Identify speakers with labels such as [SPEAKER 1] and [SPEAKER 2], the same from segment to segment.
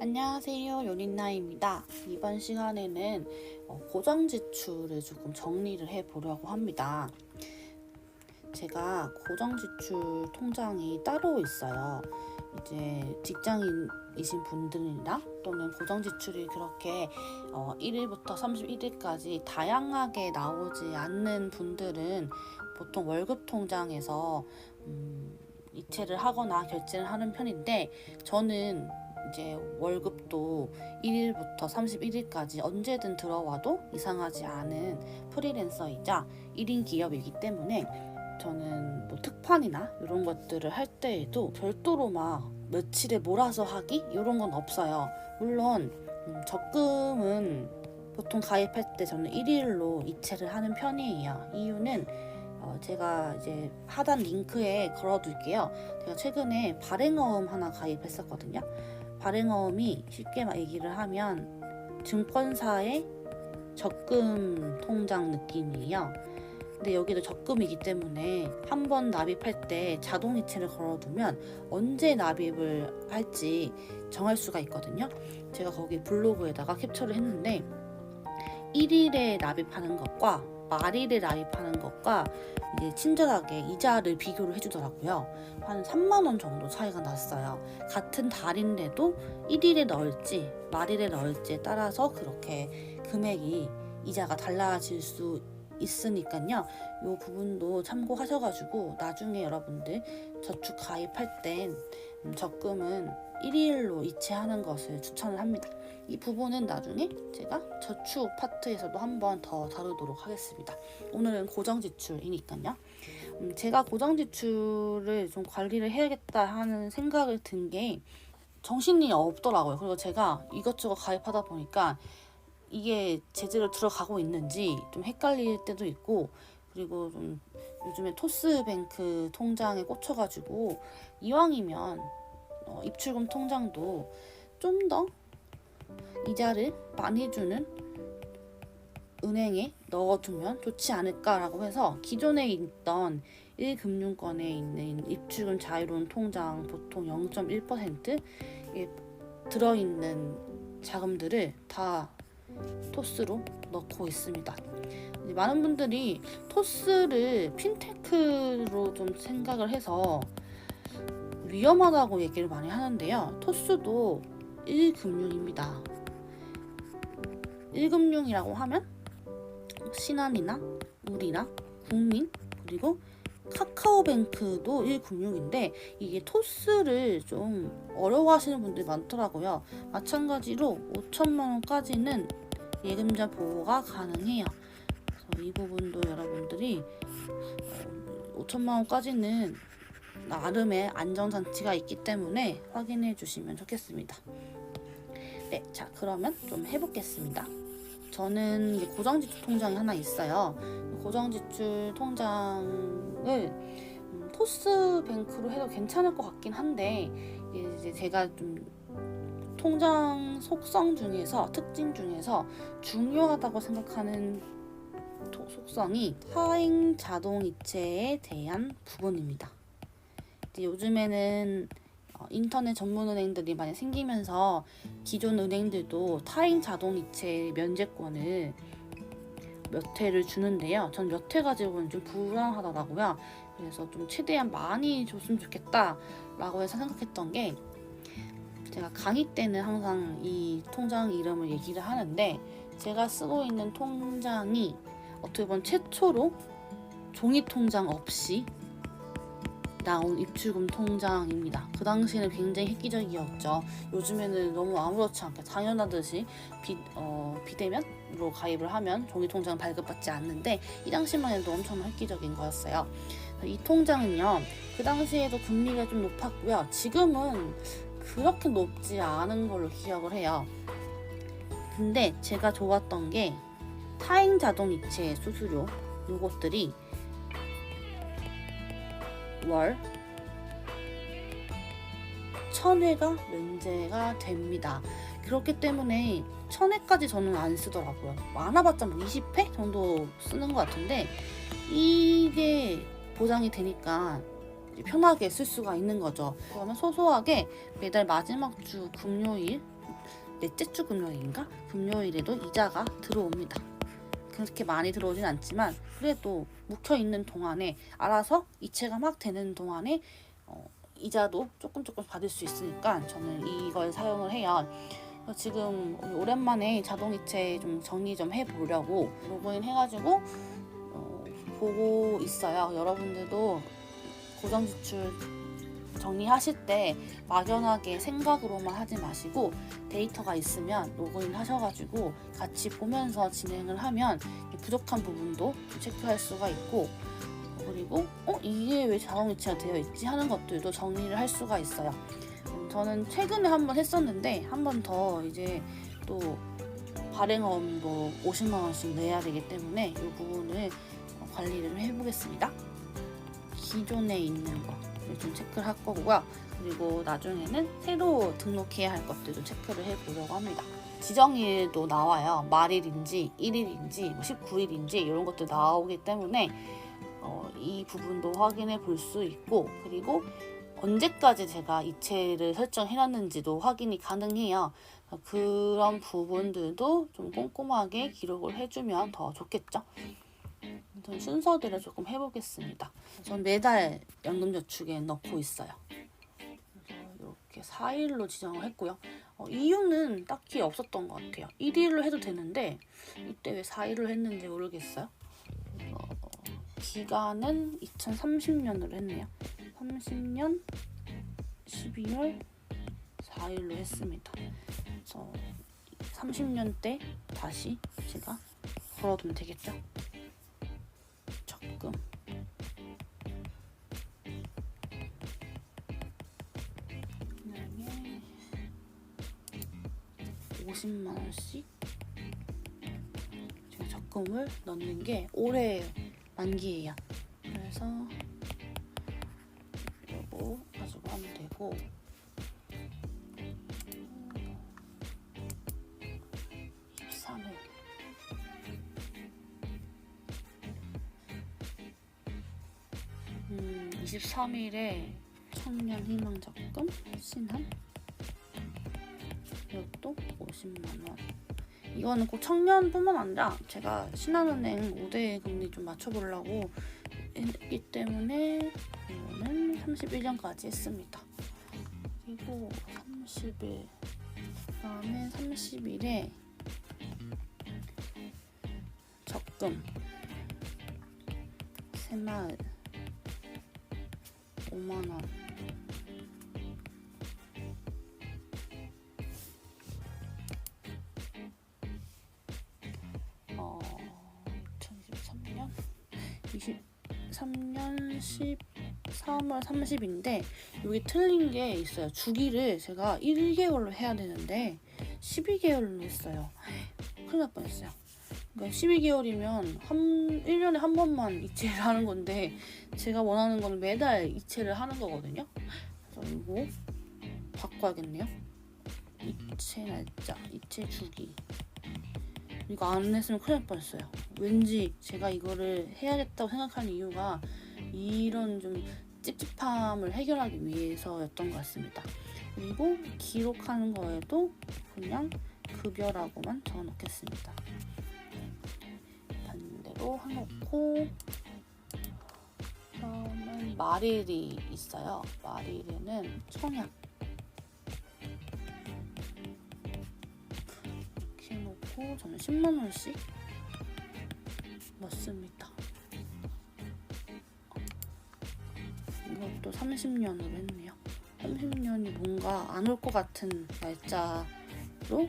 [SPEAKER 1] 안녕하세요. 요린나입니다. 이번 시간에는 어, 고정 지출을 조금 정리를 해 보려고 합니다. 제가 고정 지출 통장이 따로 있어요. 이제 직장인이신 분들이나 또는 고정 지출이 그렇게 어, 1일부터 31일까지 다양하게 나오지 않는 분들은 보통 월급 통장에서 음, 이체를 하거나 결제를 하는 편인데 저는 이제 월급도 1일부터 31일까지 언제든 들어와도 이상하지 않은 프리랜서이자 1인 기업이기 때문에 저는 뭐 특판이나 이런 것들을 할 때에도 별도로 막 며칠에 몰아서 하기 이런 건 없어요. 물론 음, 적금은 보통 가입할 때 저는 1일로 이체를 하는 편이에요. 이유는 어, 제가 이제 하단 링크에 걸어둘게요. 제가 최근에 발행어음 하나 가입했었거든요. 발행어음이 쉽게 말 얘기를 하면 증권사의 적금 통장 느낌이에요. 근데 여기도 적금이기 때문에 한 번 납입할 때 자동이체를 걸어두면 언제 납입을 할지 정할 수가 있거든요. 제가 거기 블로그에다가 캡처를 했는데 1일에 납입하는 것과 말일에 납입하는 것과 이제 친절하게 이자를 비교를 해주더라고요. 한 3만 원 정도 차이가 났어요. 같은 달인데도 1일에 넣을지 말일에 넣을지에 따라서 그렇게 금액이 이자가 달라질 수 있으니까요. 이 부분도 참고하셔가지고 나중에 여러분들 저축 가입할 땐 음, 적금은 1일로 이체하는 것을 추천을 합니다. 이 부분은 나중에 제가 저축 파트에서도 한번 더 다루도록 하겠습니다. 오늘은 고정 지출이니까요. 음, 제가 고정 지출을 좀 관리를 해야겠다 하는 생각을 든 게 정신이 없더라고요. 그리고 제가 이것저것 가입하다 보니까 이게 제대로 들어가고 있는지 좀 헷갈릴 때도 있고 그리고 좀 요즘에 토스뱅크 통장에 꽂혀가지고 이왕이면 어, 입출금 통장도 좀 더 이자를 많이 주는 은행에 넣어두면 좋지 않을까라고 해서 기존에 있던 1금융권에 있는 입출금 자유로운 통장 보통 0.1% 들어있는 자금들을 다 토스로 넣고 있습니다. 많은 분들이 토스를 핀테크로 좀 생각을 해서 위험하다고 얘기를 많이 하는데요. 토스도 1금융입니다. 1금융이라고 하면 신한이나 우리나 국민 그리고 카카오뱅크도 1금융인데 이게 토스를 좀 어려워하시는 분들이 많더라고요. 마찬가지로 5천만 원까지는 예금자 보호가 가능해요. 그래서 이 부분도 여러분들이 어, 5천만 원까지는 나름의 안정장치가 있기 때문에 확인해 주시면 좋겠습니다. 네, 자 그러면 좀 해보겠습니다. 저는 고정지출 통장이 하나 있어요. 고정지출 통장을 음, 토스뱅크로 해도 괜찮을 것 같긴 한데 이제 제가 좀 통장 속성 중에서 특징 중에서 중요하다고 생각하는 토- 속성이 하행 자동 이체에 대한 부분입니다. 요즘에는 어, 인터넷 전문 은행들이 많이 생기면서 기존 은행들도 타행 자동 이체 면제권을 몇 회를 주는데요. 전 몇 회 가지고는 좀 불안하더라고요. 그래서 좀 최대한 많이 줬으면 좋겠다라고 해서 생각했던 게 제가 강의 때는 항상 이 통장 이름을 얘기를 하는데 제가 쓰고 있는 통장이 어떻게 보면 최초로 종이 통장 없이 나온 입출금 통장입니다. 그 당시에는 굉장히 획기적이었죠. 요즘에는 너무 아무렇지 않게 당연하듯이 비, 어, 비대면으로 가입을 하면 종이 통장 발급받지 않는데 이 당시만 해도 엄청 획기적인 거였어요. 이 통장은요, 그 당시에도 금리가 좀 높았고요. 지금은 그렇게 높지 않은 걸로 기억을 해요. 근데 제가 좋았던 게 타행 자동 이체 수수료 요것들이 월 천회가 면제가 됩니다. 그렇기 때문에 천회까지 저는 안 쓰더라고요. 많아봤자 뭐 20회 정도 쓰는 것 같은데 이게 보장이 되니까 편하게 쓸 수가 있는 거죠. 그러면 소소하게 매달 마지막 주 금요일 넷째 주 금요일인가? 금요일에도 이자가 들어옵니다. 그렇게 많이 들어오진 않지만 그래도 묵혀 있는 동안에 알아서 이체가 막 되는 동안에 어, 이자도 조금 조금 받을 수 있으니까 저는 이걸 사용을 해요. 지금 오랜만에 자동이체 좀 정리 좀 해보려고 로그인 해가지고 어, 보고 있어요. 여러분들도 고정지출 정리하실 때 막연하게 생각으로만 하지 마시고 데이터가 있으면 로그인 하셔가지고 같이 보면서 진행을 하면 부족한 부분도 체크할 수가 있고 그리고 어 이게 왜 자동이체가 되어 있지 하는 것들도 정리를 할 수가 있어요. 음, 저는 최근에 한번 했었는데 한 번 더 이제 또 발행원 뭐 50만 원씩 내야 되기 때문에 이 부분을 어, 관리를 좀 해보겠습니다. 기존에 있는 거를 좀 체크를 할 거고요. 그리고 나중에는 새로 등록해야 할 것들도 체크를 해보려고 합니다. 지정일도 나와요. 말일인지 1일인지 뭐 19일인지 이런 것도 나오기 때문에 어, 이 부분도 확인해 볼 수 있고 그리고 언제까지 제가 이체를 설정해놨는지도 확인이 가능해요. 그런 부분들도 좀 꼼꼼하게 기록을 해주면 더 좋겠죠. 전 순서대로 조금 해보겠습니다. 전 매달 연금저축에 넣고 있어요. 이렇게 4일로 지정을 했고요. 어, 이유는 딱히 없었던 것 같아요. 1일로 해도 되는데 이때 왜 4일로 했는지 모르겠어요. 어, 기간은 2030년으로 했네요. 30년 12월 4일로 했습니다. 그래서 30년 때 다시 제가 걸어두면 되겠죠? 적금 그다음에 50만 원씩 제가 적금을 넣는 게 올해 만기예요. 그래서 요거 가지고 하면 되고 3일에 청년 희망 적금 신한 이것도 50만 원. 이거는 꼭 청년뿐만 아니라 제가 신한은행 5대 금리 좀 맞춰보려고 했기 때문에 이거는 31년까지 했습니다. 그리고 30일 그다음에 30일에 적금 새마을 5만 원. 어, 2023년 23년 10 3월 30인데 여기 틀린 게 있어요. 주기를 제가 1개월로 해야 되는데 12개월로 했어요. 큰일 날 뻔했어요. 그러니까 12개월이면 한 1년에 한 번만 이체를 하는 건데 제가 원하는 건 매달 이체를 하는 거거든요. 그래서 이거 바꿔야겠네요. 이체 날짜, 이체 주기. 이거 안 했으면 큰일 날 뻔했어요. 왠지 제가 이거를 해야겠다고 생각하는 이유가 이런 좀 찝찝함을 해결하기 위해서였던 것 같습니다. 그리고 기록하는 거에도 그냥 급여라고만 적어놓겠습니다. 반대로 해놓고 그러면 말일이 있어요. 말일에는 청약 이렇게 해놓고 저는 10만 원씩 넣습니다. 이것도 30년으로 했네요. 30년이 뭔가 안 올 것 같은 날짜로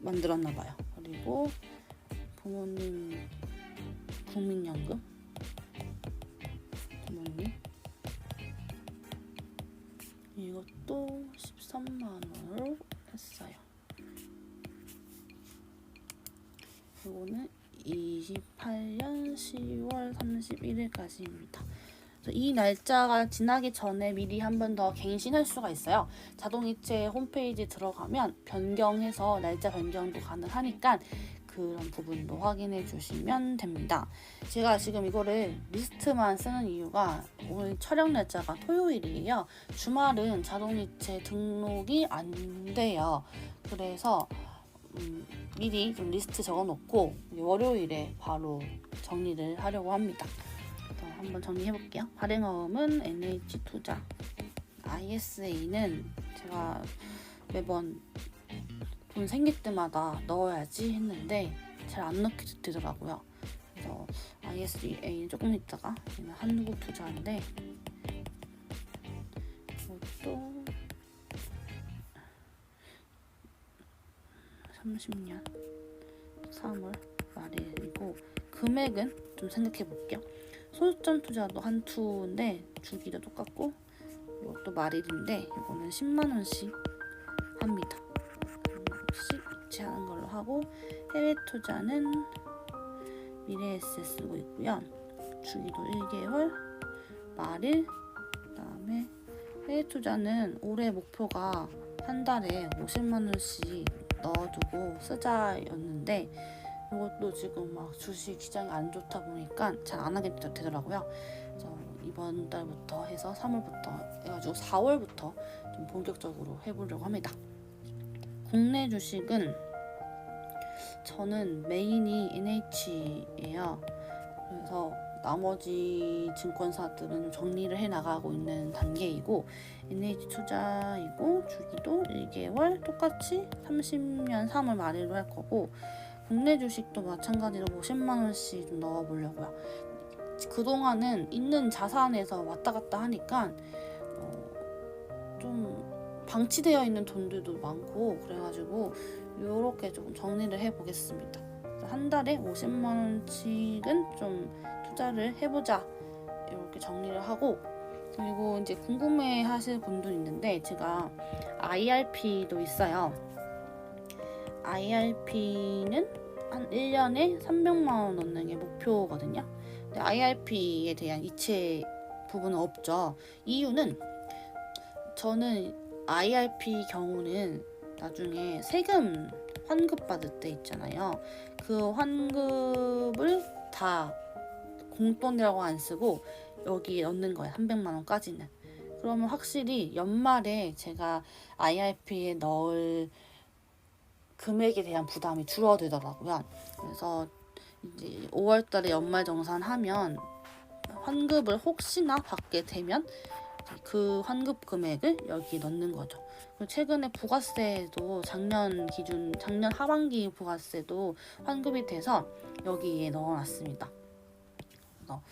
[SPEAKER 1] 만들었나 봐요. 그리고 부모님 국민연금 부모님 이것도 13만 원으로 했어요. 이거는 28년 10월 31일까지입니다. 이 날짜가 지나기 전에 미리 한 번 더 갱신할 수가 있어요. 자동이체 홈페이지 들어가면 변경해서 날짜 변경도 가능하니까 그런 부분도 확인해 주시면 됩니다. 제가 지금 이거를 리스트만 쓰는 이유가 오늘 촬영 날짜가 토요일이에요. 주말은 자동이체 등록이 안 돼요. 그래서 음, 미리 좀 리스트 적어놓고 월요일에 바로 정리를 하려고 합니다. 한번 정리해 볼게요. 발행어음은 NH 투자, ISA는 제가 매번 돈 생길 때마다 넣어야지 했는데 잘 안 넣게 되더라고요. 그래서 ISA는 조금 있다가 한국 투자인데 이것도 30년 3월 말이고 금액은 좀 생각해 볼게요. 소유점 투자도 한 투인데 주기도 똑같고 이것도 말일인데 이거는 10만 원씩 합니다. 씩 이체하는 걸로 하고 해외 투자는 미래에셋 쓰고 있고요. 주기도 1개월 말일 그 다음에 해외 투자는 올해 목표가 한 달에 50만 원씩 넣어두고 쓰자였는데 이것도 지금 막 주식 시장이 안 좋다 보니까 잘 안 하게 되- 되더라고요. 그래서 이번 달부터 해서 3월부터 해가지고 4월부터 좀 본격적으로 해보려고 합니다. 국내 주식은 저는 메인이 NH예요. 그래서 나머지 증권사들은 정리를 해 나가고 있는 단계이고 NH 투자이고 주기도 1개월 똑같이 30년 3월 말일로 할 거고 국내 주식도 마찬가지로 50만 원씩 좀 넣어 보려고요. 그동안은 있는 자산에서 왔다 갔다 하니까 어, 좀 방치되어 있는 돈들도 많고 그래가지고 이렇게 조금 정리를 해 보겠습니다. 한 달에 50만 원씩은 좀 투자를 해보자 이렇게 정리를 하고 그리고 이제 궁금해 하실 분도 있는데 제가 IRP도 있어요. IRP는 한 1년에 300만 원 넣는 게 목표거든요. 근데 IRP에 대한 이체 부분은 없죠. 이유는 저는 IRP 경우는 나중에 세금 환급 받을 때 있잖아요. 그 환급을 다 공돈이라고 안 쓰고 여기에 넣는 거예요. 300만 원까지는. 그러면 확실히 연말에 제가 IRP에 넣을 금액에 대한 부담이 줄어들더라고요. 그래서 이제 5월 달에 연말 정산하면 환급을 혹시나 받게 되면 그 환급 금액을 여기 넣는 거죠. 최근에 부가세도 작년 기준, 작년 하반기 부가세도 환급이 돼서 여기에 넣어놨습니다. 그래서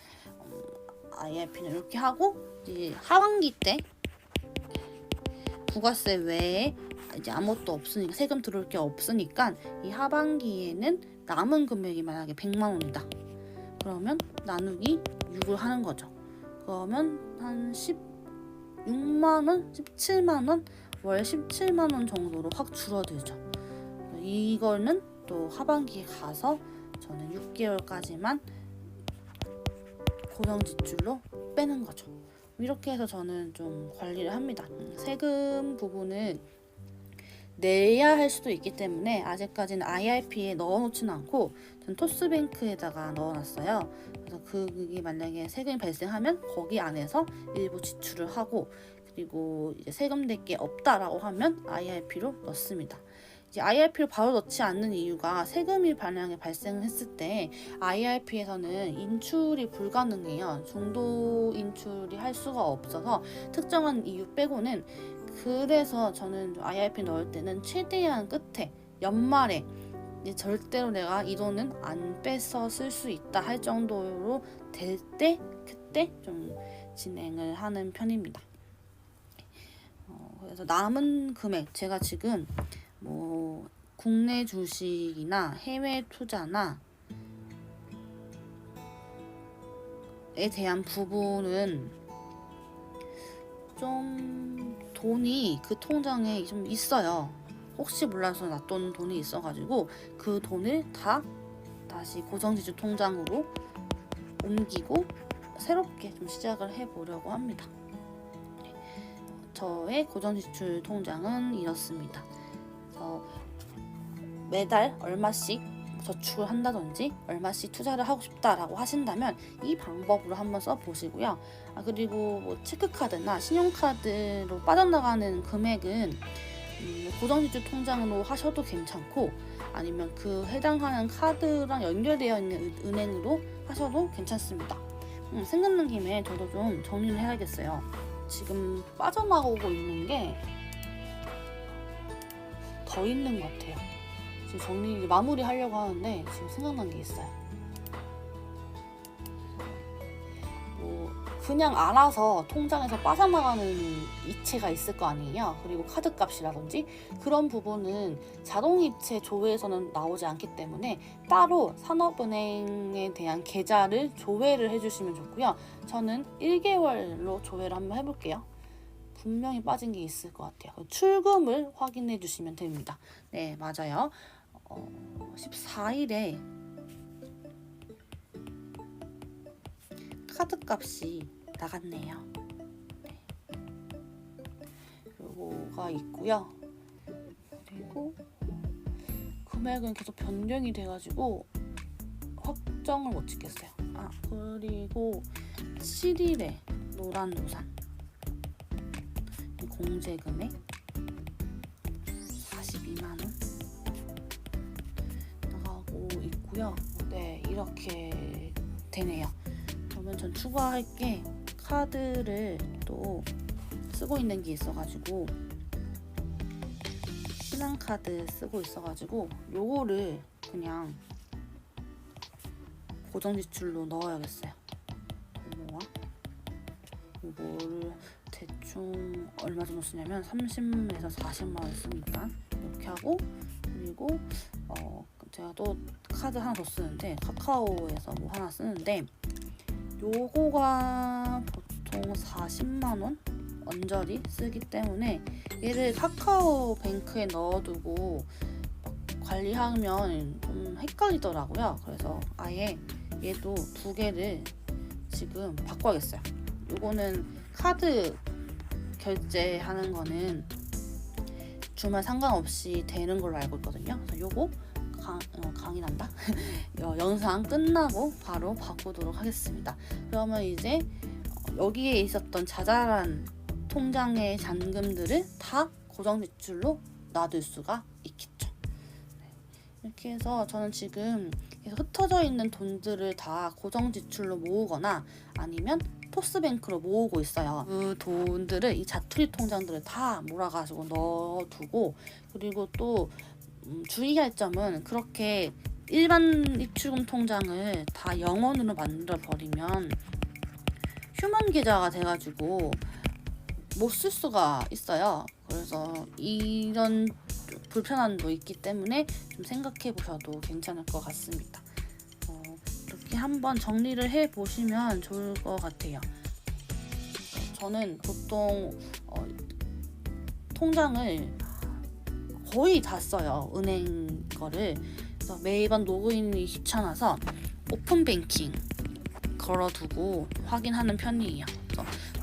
[SPEAKER 1] 음, IRP는 이렇게 하고 이제 하반기 때 부가세 외에 이제 아무것도 없으니까 세금 들어올 게 없으니까 이 하반기에는 남은 금액이 만약에 100만 원이다. 그러면 나누기 6을 하는 거죠. 그러면 한 16만 원, 17만 원, 월 17만 원 정도로 확 줄어들죠. 이거는 또 하반기에 가서 저는 6개월까지만 고정 지출로 빼는 거죠. 이렇게 해서 저는 좀 관리를 합니다. 세금 부분은 내야 할 수도 있기 때문에 아직까지는 IRP에 넣어놓지는 않고 전 토스뱅크에다가 넣어놨어요. 그래서 그게 만약에 세금이 발생하면 거기 안에서 일부 지출을 하고 그리고 이제 세금 낼 게 없다라고 하면 IRP로 넣습니다. 이제 IRP를 바로 넣지 않는 이유가 세금이 만약에 발생했을 때 IRP에서는 인출이 불가능해요. 중도 인출이 할 수가 없어서 특정한 이유 빼고는 그래서 저는 IRP 넣을 때는 최대한 끝에 연말에 절대로 내가 이 돈은 안 빼서 쓸수 있다 할 정도로 될 때 그때 좀 진행을 하는 편입니다. 어, 그래서 남은 금액 제가 지금 뭐 국내 주식이나 해외 투자나 에 대한 부분은 좀 돈이 그 통장에 좀 있어요. 혹시 몰라서 놔둔 돈이 있어가지고 그 돈을 다 다시 고정지출 통장으로 옮기고 새롭게 좀 시작을 해보려고 합니다. 네. 저의 고정지출 통장은 이렇습니다. 매달 얼마씩 저축을 한다든지 얼마씩 투자를 하고 싶다라고 하신다면 이 방법으로 한번 써보시고요. 아, 그리고 뭐 체크카드나 신용카드로 빠져나가는 금액은 음, 고정지출 통장으로 하셔도 괜찮고 아니면 그 해당하는 카드랑 연결되어 있는 은- 은행으로 하셔도 괜찮습니다. 음, 생각난 김에 저도 좀 정리를 해야겠어요. 지금 빠져나오고 있는 게 더 있는 것 같아요. 지금 정리 마무리 하려고 하는데 지금 생각난 게 있어요. 뭐 그냥 알아서 통장에서 빠져나가는 이체가 있을 거 아니에요. 그리고 카드 값이라든지 그런 부분은 자동이체 조회에서는 나오지 않기 때문에 따로 산업은행에 대한 계좌를 조회를 해주시면 좋고요. 저는 1개월로 조회를 한번 해볼게요. 분명히 빠진 게 있을 것 같아요. 출금을 확인해 주시면 됩니다. 네, 맞아요. 어, 14일에 카드 값이 나갔네요. 네. 요거가 있고요. 그리고 금액은 계속 변경이 돼가지고 확정을 못 짓겠어요. 아 그리고 7일에 노란 우산 공제 금액 있고요. 네 이렇게 되네요. 그러면 전 추가할 게 카드를 또 쓰고 있는 게 있어가지고 신한카드 쓰고 있어가지고 요거를 그냥 고정지출로 넣어야겠어요. 요거와 요거를 대충 얼마 정도 쓰냐면 30에서 40만 원 쓰니까 이렇게 하고 그리고 어 제가 또 카드 하나 더 쓰는데 카카오에서 뭐 하나 쓰는데 요거가 보통 40만 원 언저리 쓰기 때문에 얘를 카카오 뱅크에 넣어두고 막 관리하면 좀 헷갈리더라고요. 그래서 아예 얘도 두 개를 지금 바꿔야겠어요. 요거는 카드 결제하는 거는 주말 상관없이 되는 걸로 알고 있거든요. 그래서 요거 강, 어, 강의난다. 어, 영상 끝나고 바로 바꾸도록 하겠습니다. 그러면 이제 어, 여기에 있었던 자잘한 통장의 잔금들을 다 고정지출로 놔둘 수가 있겠죠. 네. 이렇게 해서 저는 지금 흩어져 있는 돈들을 다 고정 지출로 모으거나 아니면 토스뱅크로 모으고 있어요. 그 돈들을 이 자투리 통장들을 다 몰아가지고 넣어두고 그리고 또 음, 주의할 점은 그렇게 일반 입출금 통장을 다 영원으로 만들어 버리면 휴먼 계좌가 돼가지고 못 쓸 수가 있어요. 그래서 이런 불편함도 있기 때문에 좀 생각해 보셔도 괜찮을 것 같습니다. 어, 이렇게 한번 정리를 해 보시면 좋을 것 같아요. 저는 보통 어, 통장을 거의 다 써요. 은행 거를. 그래서 매번 로그인이 귀찮아서 오픈 뱅킹 걸어두고 확인하는 편이에요.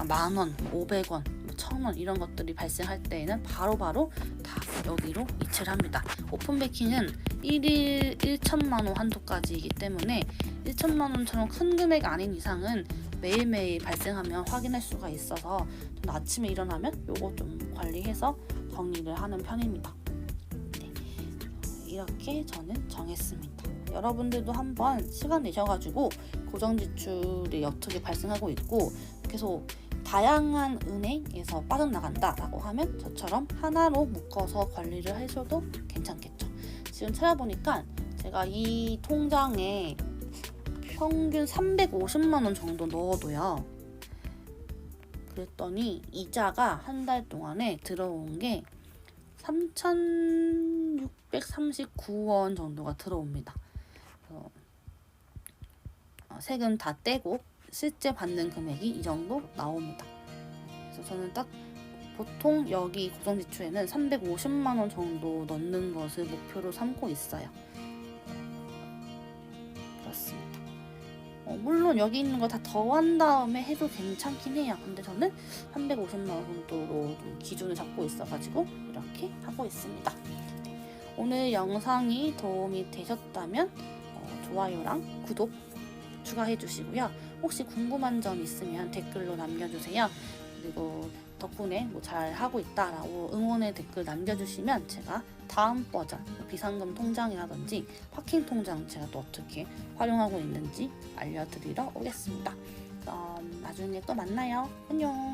[SPEAKER 1] 만 원, 오백 원, 뭐천원 이런 것들이 발생할 때에는 바로 바로 다 여기로 이체를 합니다. 오픈 뱅킹은 1일 1천만 원 한도까지이기 때문에 1천만 원처럼 큰 금액 아닌 이상은 매일매일 발생하면 확인할 수가 있어서 아침에 일어나면 요거 좀 관리해서 정리를 하는 편입니다. 네. 이렇게 저는 정했습니다. 여러분들도 한번 시간 내셔가지고 고정지출이 어떻게 발생하고 있고 계속 다양한 은행에서 빠져나간다라고 하면 저처럼 하나로 묶어서 관리를 하셔도 괜찮겠죠. 지금 찾아보니까 제가 이 통장에 평균 350만 원 정도 넣어도요. 그랬더니 이자가 한 달 동안에 들어온 게 3,639원 정도가 들어옵니다. 어, 세금 다 떼고 실제 받는 금액이 이 정도 나옵니다. 그래서 저는 딱 보통 여기 고정지출에는 350만 원 정도 넣는 것을 목표로 삼고 있어요. 그렇습니다. 어, 물론 여기 있는 거 다 더한 다음에 해도 괜찮긴 해요. 근데 저는 350만 원 정도로 좀 기준을 잡고 있어가지고 이렇게 하고 있습니다. 네, 오늘 영상이 도움이 되셨다면 어, 좋아요랑 구독 추가해 주시고요. 혹시 궁금한 점 있으면 댓글로 남겨주세요. 그리고 덕분에 뭐 잘 하고 있다라고 응원의 댓글 남겨주시면 제가 다음 버전 뭐 비상금 통장이라든지 파킹 통장 제가 또 어떻게 활용하고 있는지 알려드리러 오겠습니다. 그럼 나중에 또 만나요. 안녕.